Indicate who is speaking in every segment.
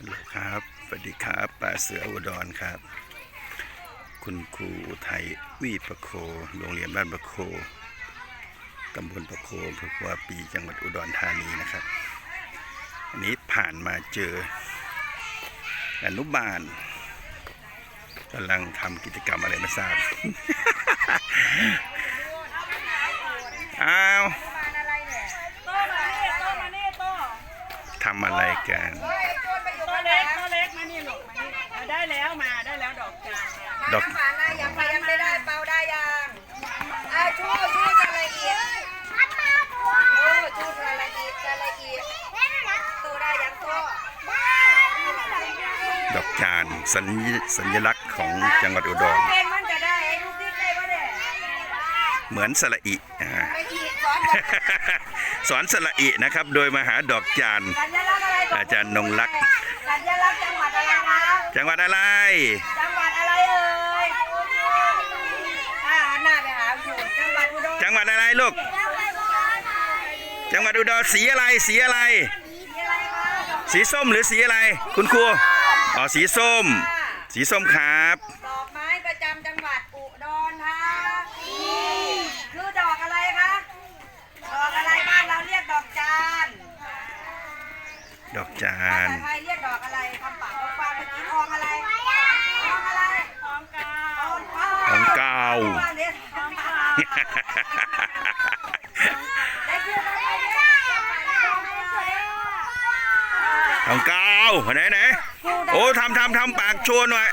Speaker 1: ฮัลโหลครับสวัสดีครับป่าเสืออุดรครับ คุณครูอุทัยวีประโค โรงเรียนบ้านประโคตำบลประโคอำเภอว่าปีจังหวัดอุดรธานีนะครับ อันนี้ผ่านมาเจออนุบาลกำลังทำกิจกรรมอะไรไม่ทราบ อ้าว
Speaker 2: โตมานี่โตมานี่โต
Speaker 1: ทำอะไรกัน
Speaker 2: อก
Speaker 3: หวานนะยังไปยังไม่ได้เป่าได้ยังอะชูชูจะละเอียดโอ้ชูจะละเอียดจะละเอียดตัวได้ยังตัว
Speaker 1: ดอกจานสัญสัญลักษณ์ของจังหวัดอุดร
Speaker 3: เพลงมันจะได้ลูกดิ๊กได้ปะเนี่ย
Speaker 1: เหมือนสระอิอ่า
Speaker 3: ไปอีกสอน
Speaker 1: สอนสระอินะครับ โดยมหาดอกจาน
Speaker 3: สัญลักษณ์อะไรบก
Speaker 1: อาจารย์นงลักษณ์
Speaker 3: สัญลักษณ์จังหวัดอะไรคะ
Speaker 1: จังหวัดอะไร
Speaker 3: จังหวัดอะไรเอ่ยอ่าหันหน้าไปหาอยู่จังหวัดอุดร
Speaker 1: จังหวัดอะไรลูก จังหวัดอุดรสีอะไรสีอะไร
Speaker 3: มีอะไรคะดอก
Speaker 1: สีส้มหรือสีอะไร คุณครูอ๋อสีส้ม สีส้มครับ
Speaker 3: ดอกไม้ประจำจังหวัดอุดรธานีคือดอกอะไรคะดอกอะไรบ้านเราเรียกดอกจาน
Speaker 1: ดอกจา
Speaker 3: ภานษาไทยเรียกดอกอะไรคำปากของฟางเมื่อกี้ ทองเก้า
Speaker 1: ทองเก้า
Speaker 3: ไห
Speaker 1: นไหนโอ้ทำทำทำปากโชว์หน่อย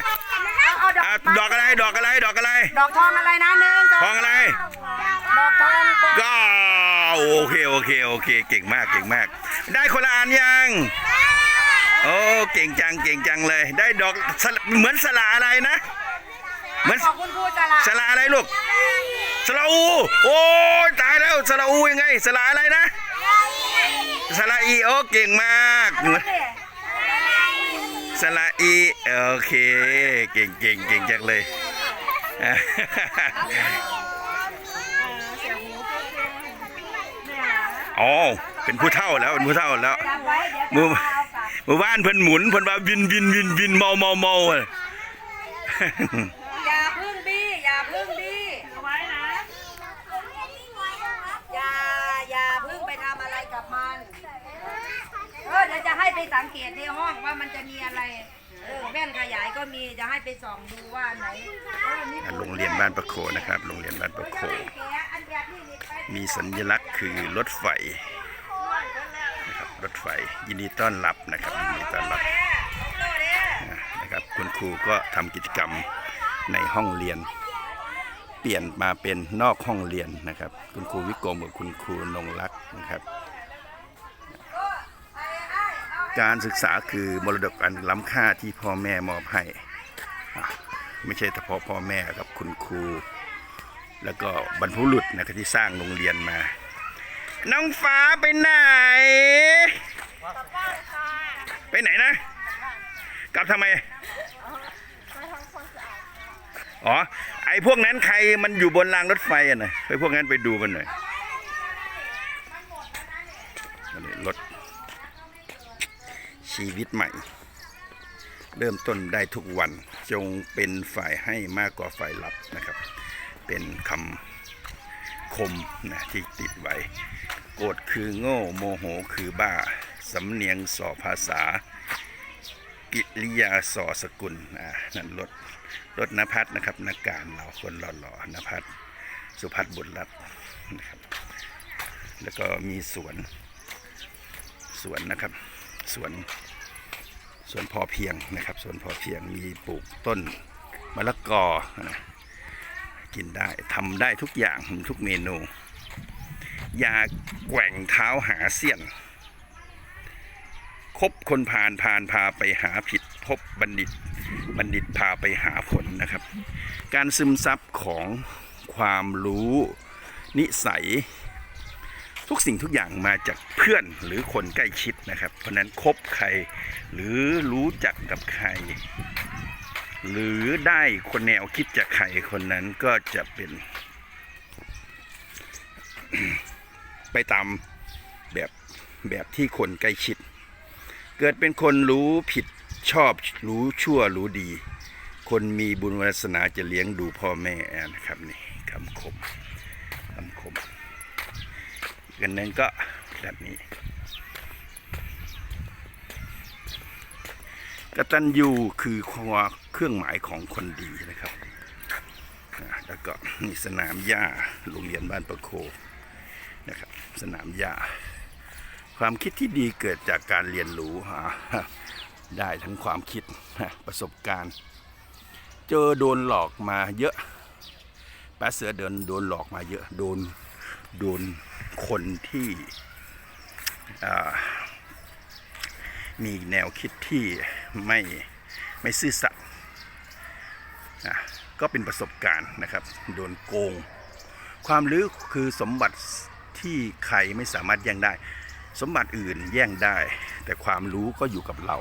Speaker 3: เอาเอาดอก
Speaker 1: อะดอกอะไรดอกอะไรดอกอะไร
Speaker 3: ดอกทองอะไรนะหนึ่งสอง
Speaker 1: ทองอะไร
Speaker 3: ดอกทอง
Speaker 1: เก้าโอเคโอเคโอเคเก่งมากเก่งมาก ได้คนละอันยังโอ้เก่งจังเก่งจังเลย ได้ดอกสละเหมือนสละอะไรนะ เหมือน
Speaker 3: ขอบคุณครูจระ
Speaker 1: สละอะไรลูก สละอู โอ้ยตายแล้วสละอูยังไงสละอะไรนะสละอีโอเก่งมาก
Speaker 3: อะไรเนี่ย
Speaker 1: สละอีโอเค เก่งเก่งเก่งจังเลยอ๋
Speaker 2: อเป็
Speaker 1: นผู้เฒ่าแล้วเป็นผู้เฒ่าแล้วมือ
Speaker 3: จะเอบ
Speaker 1: เมื่อวานเพิ่นหมุนเพิ่นว่าวินวินวินวินเมาเมาเมาอะ
Speaker 3: อย่าพึ่งบี้อย่าพึ่งบี้
Speaker 2: เอาไว้นะ
Speaker 3: อย่าอย่าพึ่งไปทำอะไร กับมัน เออเดี๋ยวจะให้ไปสังเกตในห้องว่ามันจะมีอะไร เออแว่นขยายก็มีจะให้ไปส่องดูว่าอันไหนเออมี
Speaker 1: โรงเรียนบ้านประโคนะครับ โรงเรียนบ้านประโค
Speaker 3: อันแบบนี้นี่ไป
Speaker 1: มีสัญลักษณ์คือรถไฟนะครับรถไฟยินดีต้อนรับนะครับยินดีต้อนรับ
Speaker 3: โน่เด้อ
Speaker 1: นะครับคุณครูก็ทำกิจกรรมในห้องเรียน เปลี่ยนมาเป็นนอกห้องเรียนนะครับ คุณครูวิกรมกับคุณครูนงรักษ์นะครับ การศึกษาคือมรดกอันล้ำค่าที่พ่อแม่มอบให้ ไม่ใช่เฉพาะพ่อแม่ครับคุณครู แล้วก็บรรพบุรุษนะครับที่สร้างโรงเรียนมา น้องฟ้าไปไหน ไปไหนนะ กลับทำไมอ๋อ ไอ้พวกนั้นใครมันอยู่บนรางรถไฟอะนะไปพวกนั้นไปดูมันหน่อยรถ ชีวิตใหม่ เริ่มต้นได้ทุกวันจงเป็นฝ่ายให้มากกว่าฝ่ายรับนะครับ เป็นคำคมนะที่ติดไว้โกรธคือโง่โมโหคือบ้า สำเนียงสอภาษา กิริยาสอสกุลอ่านั่นรถรถนภัสนะครับนักการเราคนหล่อๆนภัสสุพัฒบุญรัตน์นะครับแล้วก็มีสวนสวนนะครับ สวนสวนพอเพียงนะครับสวนพอเพียงมีปลูกต้นมะละกอนะกินได้ทำได้ทุกอย่างทุกเมนูอย่าแกว่งเท้าหาเสี้ยน คบคนผ่านผ่านพาไปหาผิดพบบัณฑิต บัณฑิตพาไปหาผลนะครับ การซึมซับของความรู้นิสัย ทุกสิ่งทุกอย่างมาจากเพื่อนหรือคนใกล้ชิดนะครับ เพราะนั้นคบใครหรือรู้จักกับใคร หรือได้คนแนวคิดจากใครคนนั้นก็จะเป็น ไปตามแบบแบบที่คนใกล้ชิด เกิดเป็นคนรู้ผิดชอบรู้ชั่วรู้ดี คนมีบุญวาสนาจะเลี้ยงดูพ่อแม่นะครับนี่คำคมคำคม กันหนึ่งก็แบบนี้กตัญญูคือความเครื่องหมายของคนดีนะครับ แล้วก็มีสนามหญ้าโรงเรียนบ้านประโคนะครับ สนามหญ้า ความคิดที่ดีเกิดจากการเรียนรู้อ่าได้ทั้งความคิดประสบการณ์ เจอโดนหลอกมาเยอะป้าเสือเดินโดนหลอกมาเยอะโดน โดนคนที่มีแนวคิดที่ไม่ไม่ซื่อสัตย์นะก็เป็นประสบการณ์นะครับ โดนโกง ความรู้คือสมบัติที่ใครไม่สามารถแย่งได้ สมบัติอื่นแย่งได้ แต่ความรู้ก็อยู่กับเรา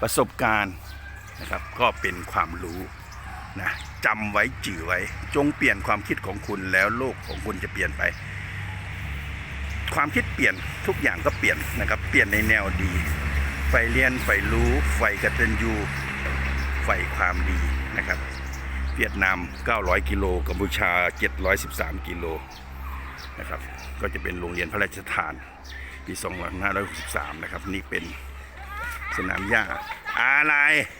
Speaker 1: ประสบการณ์นะครับก็เป็นความรู้นะจำไว้จื่อไว้ จงเปลี่ยนความคิดของคุณแล้วโลกของคุณจะเปลี่ยนไป ความคิดเปลี่ยนทุกอย่างก็เปลี่ยนนะครับ เปลี่ยนในแนวดีไฟเรียนไฟรู้ไฟกระตัญญูไฟความดีนะครับ เวียดนาม 900 กิโลกัมพูชา 713 กิโลนะครับ ก็จะเป็นโรงเรียนพระราชทาน ปี 2563 นะครับ นี่เป็นสนามหญ้าอะไร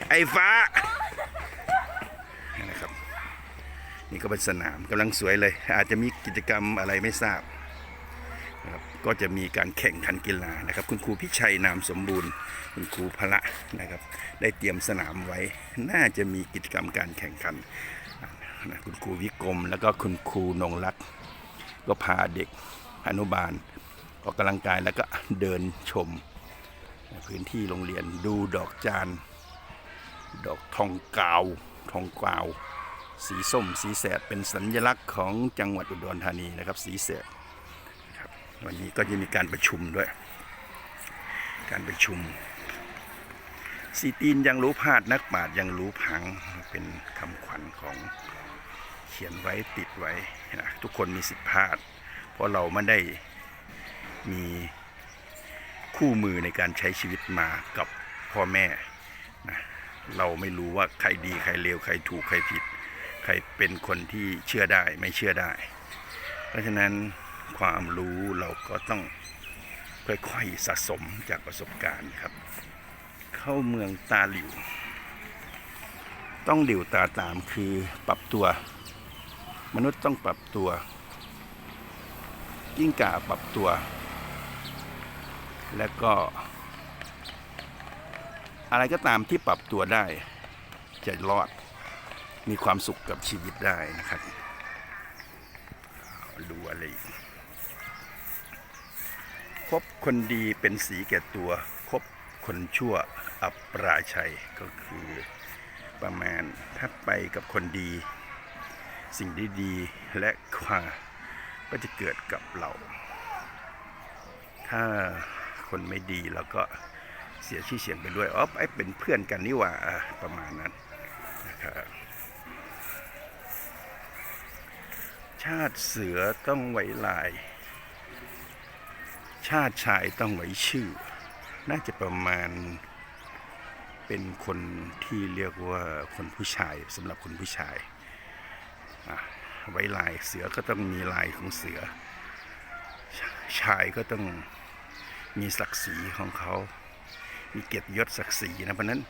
Speaker 1: ไอ้ฟ้านะครับ นี่ก็เป็นสนามกำลังสวยเลย อาจจะมีกิจกรรมอะไรไม่ทราบ ก็จะมีการแข่งขันกีฬานะครับ คุณครูพิชัยนามสมบูรณ์ คุณครูพละนะครับ ได้เตรียมสนามไว้ น่าจะมีกิจกรรมการแข่งขันนะคุณครูวิกรม แล้วก็คุณครูนงรัตน์ก็พาเด็กอนุบาลออกกำลังกายแล้วก็เดินชม พื้นที่โรงเรียนดูดอกจานดอกทองกาว ทองกาว สีส้ม สีแสดเป็นสัญลักษณ์ของจังหวัดอุดรธานีนะครับ สีแสด วันนี้ก็จะมีการประชุมด้วย การประชุมสีตีนยังรู้พลาดนักปราดยังรู้พังเป็นคำขวัญของเขียนไว้ติดไว้นะทุกคนมีสิทธิพลาด เพราะเราไม่ได้มีคู่มือในการใช้ชีวิตมากับพ่อแม่นะเราไม่รู้ว่าใครดีใครเลวใครถูกใครผิด ใครเป็นคนที่เชื่อได้ไม่เชื่อได้ เพราะฉะนั้น ความรู้เราก็ต้องค่อยๆสะสมจากประสบการณ์ครับ เข้าเมืองตาหลิว ต้องหลิวตาตามคือปรับตัว มนุษย์ต้องปรับตัวกิ้งกาปรับตัว และก็ อะไรก็ตามที่ปรับตัวได้ จะรอดมีความสุขกับชีวิตได้นะครับดูอะไรอีก คบคนดีเป็นสีแก่ตัว คบคนชั่วอับปราชัยก็คือประมาณถ้าไปกับคนดี สิ่งดีๆและความก็จะเกิดกับเรา ถ้าคนไม่ดีแล้วก็เสียชื่อเสียงไปด้วยอ๋อไอ้เป็นเพื่อนกันนี่หว่าอะประมาณนั้นนะครับชาติเสือต้องไว้ลาย ชาติชายต้องไว้ชื่อ น่าจะประมาณเป็นคนที่เรียกว่าคนผู้ชายสำหรับคนผู้ชายไว้ลายเสือก็ต้องมีลายของเสือชชายก็ต้องมีศักดิ์ศรีของเขา มีเกียรติยศศักดิ์ศรีนะเพราะฉะนั้น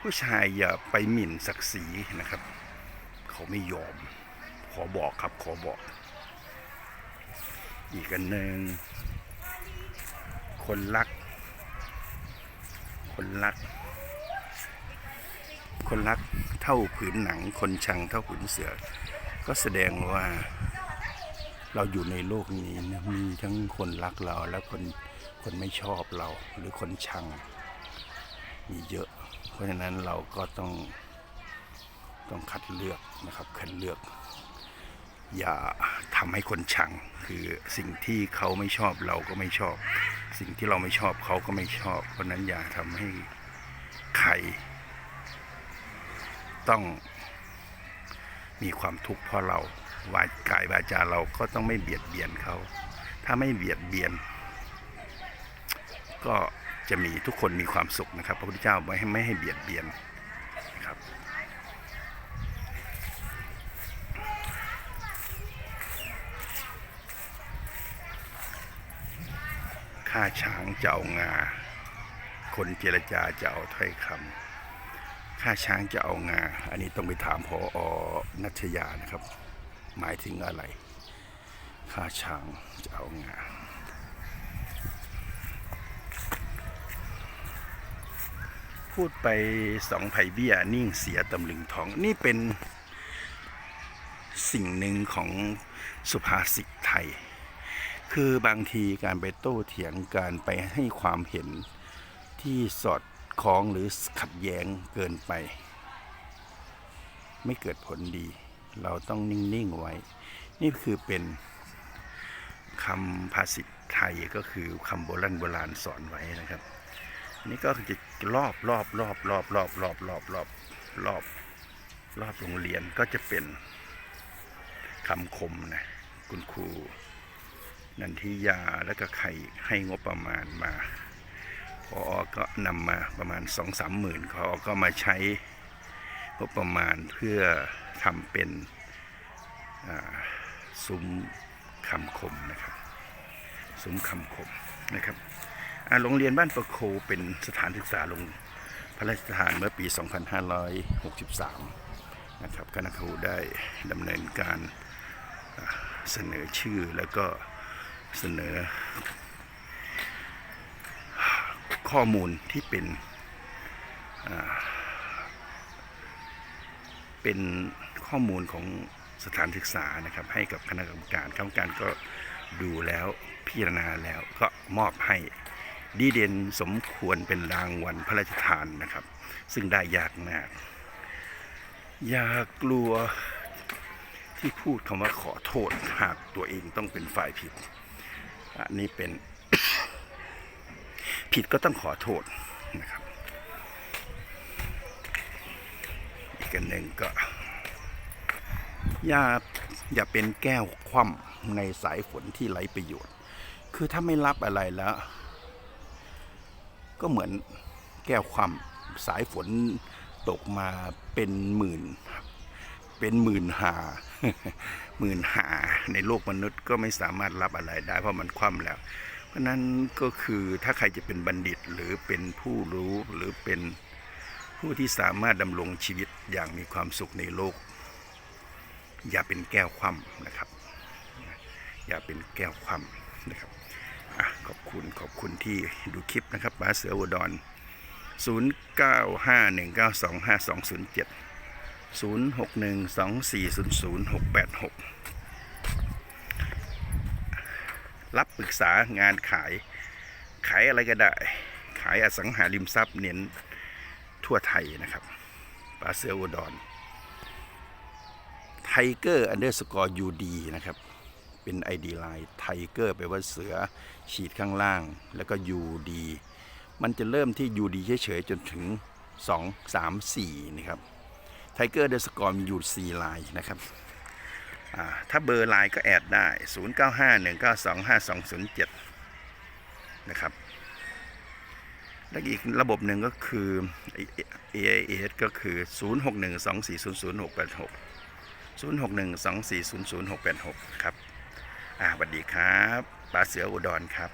Speaker 1: ผู้ชายอย่าไปหมิ่นศักดิ์ศรีนะครับ เขาไม่ยอม ขอบอกครับขอบอก อีกอันหนึ่ง คนรัก คนรัก คนรักเท่าผืนหนัง คนชังเท่าผืนเสือ ก็แสดงว่าเราอยู่ในโลกนี้นะมีทั้งคนรักเราและคนคนไม่ชอบเราหรือคนชัง มีเยอะ เพราะฉะนั้นเราก็ต้องต้องคัดเลือกนะครับคัดเลือก อย่าทำให้คนชัง คือสิ่งที่เขาไม่ชอบเราก็ไม่ชอบ สิ่งที่เราไม่ชอบเขาก็ไม่ชอบ เพราะนั้นอย่าทำให้ใคร ต้องมีความทุกข์เพราะเราวากายวาจาเราก็ต้องไม่เบียดเบียนเขา ถ้าไม่เบียดเบียน ก็จะมีทุกคนมีความสุขนะครับ พระพุทธเจ้าไม่ให้ไม่ให้เบียดเบียนนะครับ ข้าช้างจะเอางา คนเจรจาจะเอาถ้อยคำข้าช้างจะเอางา อันนี้ต้องไปถามพออนัชยานะครับ หมายถึงอะไรข้าช้างจะเอางาพูดไปสองไผ่เบี้ยนิ่งเสียตำลึงทอง นี่เป็นสิ่งหนึ่งของสุภาษิตไทย คือบางทีการไปโต้เถียงการไปให้ความเห็นที่สอดคล้องหรือขัดแย้งเกินไป ไม่เกิดผลดี เราต้องนิ่ง ๆ ไว้ นี่คือเป็นคำภาษิตไทยก็คือคำโบราณโบราณสอนไว้นะครับ นี่ก็จะรอบรอบรอบรอบรอบรอบรอบรอบรอบรอบโรงเรียนก็จะเป็นคำคมนะคุณครู นันทิยาแล้วก็ใครให้งบประมาณมาพอก็นำมาประมาณสองสามหมื่นพอก็มาใช้งบประมาณเพื่อทำเป็นซุ้มคำคมนะครับซุ้มคำคมนะครับโรงเรียนบ้านประโคเป็นสถานศึกษาลงพระราชทานเมื่อปี 2563 นะครับคณะครูได้ดำเนินการเสนอชื่อแล้วก็ เสนอ ข้อมูลที่เป็นเป็นข้อมูลของสถานศึกษานะครับ ให้กับคณะกรรมการคณะกรรมการก็ดูแล้วพิจารณาแล้วก็มอบให้ดีเด่นสมควรเป็นรางวัลพระราชทานนะครับ ซึ่งได้ยากมาก อย่ากลัวที่พูดคำว่าขอโทษหากตัวเองต้องเป็นฝ่ายผิด อันนี้เป็น ผิดก็ต้องขอโทษนะครับ อีกอันหนึ่งก็ อย่าอย่าเป็นแก้วคว่ำในสายฝนที่ไร้ประโยชน์ คือถ้าไม่รับอะไรแล้ว ก็เหมือนแก้วคว่ำสายฝนตกมาเป็นหมื่น เป็นหมื่นหาหมื่นหาในโลกมนุษย์ก็ไม่สามารถรับอะไรได้เพราะมันคว่ำแล้ว เพราะนั้นก็คือถ้าใครจะเป็นบัณฑิตหรือเป็นผู้รู้หรือเป็นผู้ที่สามารถดำรงชีวิตอย่างมีความสุขในโลก อย่าเป็นแก้วคว่ำนะครับ อย่าเป็นแก้วคว่ำนะครับอขอบคุณขอบคุณที่ดูคลิปนะครับป๋าเสืออุดร0951925207 0612400686 รับปรึกษางานขาย ขายอะไรก็ได้ ขายอสังหาริมทรัพย์เน้นทั่วไทยนะครับปลาเสืออุดรไทเกอร์อันเดอร์สกอร์ยูดีนะครับ เป็น ID ไลน์ไทเกอร์แปลว่าเสือขีดข้างล่าง แล้วก็ UD มันจะเริ่มที่ UD เฉยๆ จนถึง 2 3 4 นะครับ ไทเกอร์เดอร์สกอร์มีอยู่ 4 ลายนะครับถ้าเบอร์ไลน์ก็แอดได้ 0951925207 นะครับ แล้วอีกระบบหนึ่งก็คือ AIS ก็คือ 0612400686 0612400686 ครับอ่าสวัสดีครับปลาเสืออุดรครับ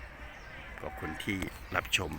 Speaker 1: ขอบคุณที่รับชม